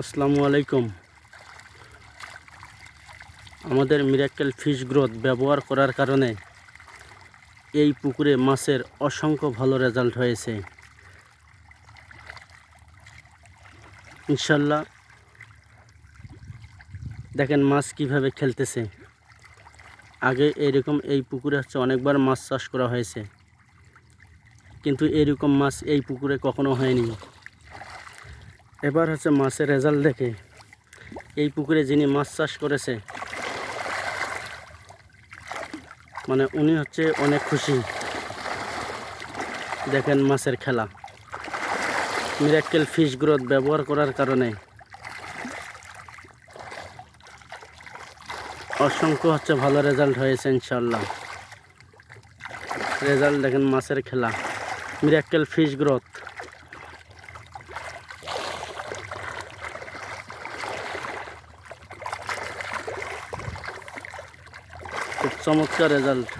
আসসালামু আলাইকুম। আমাদের মিরাক্কেল ফিশ গ্রোথ ব্যবহার করার কারণে এই পুকুরে মাছের অসংখ্য ভালো রেজাল্ট হয়েছে। ইনশাল্লাহ দেখেন মাছ কীভাবে খেলতেছে। আগে এরকম এই পুকুরে হচ্ছে অনেকবার মাছ চাষ করা হয়েছে। কিন্তু এরকম মাছ এই পুকুরে কখনো হয়নি। এবার হচ্ছে মাছের রেজাল্ট দেখে। এই পুকুরে যিনি মাছ চাষ করেছে মানে উনি হচ্ছে অনেক খুশি। দেখেন মাছের খেলা। মিরাক্কেল ফিশ গ্রোথ ব্যবহার করার কারণে। অসংখ্য হচ্ছে ভালো রেজাল্ট হয়েছে ইনশাল্লাহ রেজাল্ট দেখেন মাছের খেলা। মিরাক্কেল ফিশ গ্রোথ খুব চমৎকার রেজাল্ট